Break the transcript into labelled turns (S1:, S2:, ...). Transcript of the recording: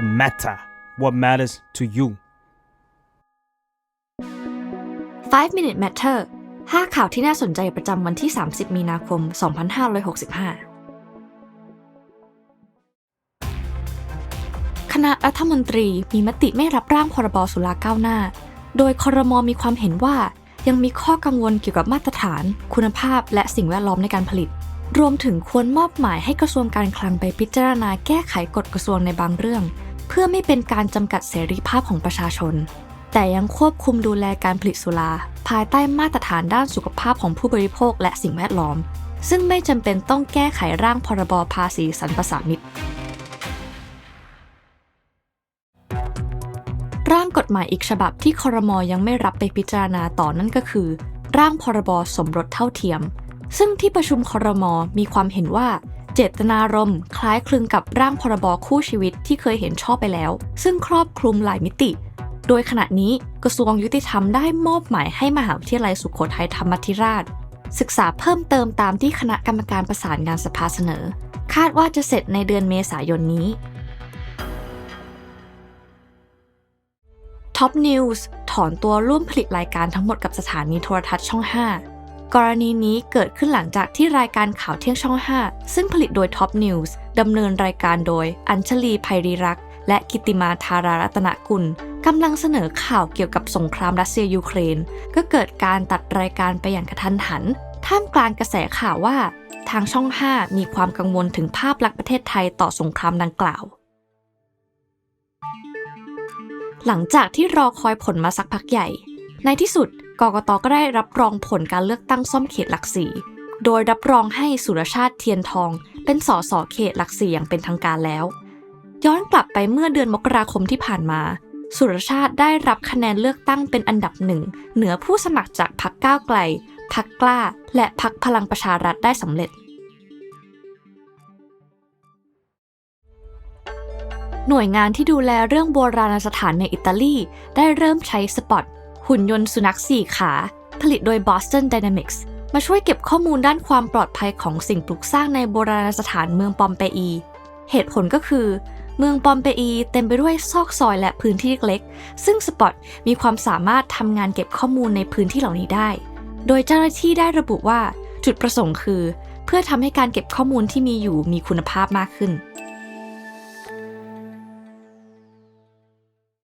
S1: the matter what matters to you
S2: 5 Minute Matter 5 ข่าวที่น่าสนใจประจำวันที่ 30 มีนาคม 2565คณะรัฐมนตรีมีมติไม่รับร่างพรบสุราก้าวหน้า โดยคอรมอมีความเห็นว่ายังมีข้อกังวลเกี่ยวกับมาตรฐาน คุณภาพ และสิ่งแวดล้อมในการผลิต รวมถึงควรมอบหมายให้กระทรวงการคลังไปพิจารณาแก้ไขกฎกระทรวงในบางเรื่อง เพื่อไม่เป็นการจำกัดเสรีภาพของประชาชน แต่ยังควบคุมดูแลการผลิตสุรา ภายใต้มาตรฐานด้านสุขภาพของผู้บริโภคและสิ่งแวดล้อม ซึ่งไม่จำเป็นต้องแก้ไขร่างพรบภาษีสรรพสามิตร่างกฎหมายอีกฉบับที่คอรมอยังไม่รับไปพิจารณาต่อนั่นก็คือ ร่างพรบสมรสเท่าเทียม ซึ่งที่ประชุมคอรมมีความเห็นว่า เจตนารมณ์คล้ายคลึงกับร่างพรบคู่ชีวิตที่เคยเห็นชอบไปแล้ว ซึ่งครอบคลุมหลายมิติ โดยขณะนี้กระทรวงยุติธรรมได้มอบหมายให้มหาวิทยาลัยสุโขทัยธรรมธิราช ศึกษาเพิ่มเติมตามที่คณะกรรมการประสานงานสภาเสนอ คาดว่าจะเสร็จในเดือนเมษายนนี้ Top News ถอนตัวร่วมผลิตรายการทั้งหมดกับสถานีโทรทัศน์ช่อง 5 กรณีนี้เกิดขึ้นหลังจากที่รายการข่าวเที่ยงช่อง 5 ซึ่งผลิตโดย Top News ดำเนินรายการโดย อัญชลีไพรีรักษ์และกิติมาธารารัตนกุลกำลังเสนอข่าวเกี่ยวกับสงครามรัสเซียยูเครน ก็เกิดการตัดรายการไปอย่างกระทันหัน ท่ามกลางกระแสข่าวว่า ทางช่อง 5 มีความกังวลถึงภาพลักษณ์ประเทศไทยต่อสงครามดังกล่าว หลังจากที่รอคอยผลมาสักพักใหญ่ ในที่สุดกกตก็ได้รับรองผลการเลือกตั้งซ่อมเขตหลักสี่โดยรับรองให้สุรชาติเทียนทอง เป็นสสเขตหลักสี่อย่างเป็นทางการแล้ว ย้อนกลับไปเมื่อเดือนมกราคมที่ผ่านมา สุรชาติได้รับคะแนนเลือกตั้งเป็นอันดับหนึ่งเหนือผู้สมัครจากพรรคก้าวไกลพรรคกล้า และพรรคพลังประชารัฐได้สำเร็จ หน่วยงานที่ดูแลเรื่องโบราณสถานในอิตาลีได้เริ่มใช้สปอต หุ่นยนต์สุนัขสี่ขา ผลิตโดย Boston Dynamics มาช่วยเก็บข้อมูลด้านความปลอดภัยของสิ่งปลูกสร้างในโบราณสถานเมืองปอมเปอี เหตุผลก็คือ เมืองปอมเปอีเต็มไปด้วยซอกซอยและพื้นที่เล็กๆ ซึ่งสปอตมีความสามารถทำงานเก็บข้อมูลในพื้นที่เหล่านี้ได้ โดยเจ้าหน้าที่ได้ระบุว่าจุดประสงค์คือ เพื่อทำให้การเก็บข้อมูลที่มีอยู่มีคุณภาพมากขึ้น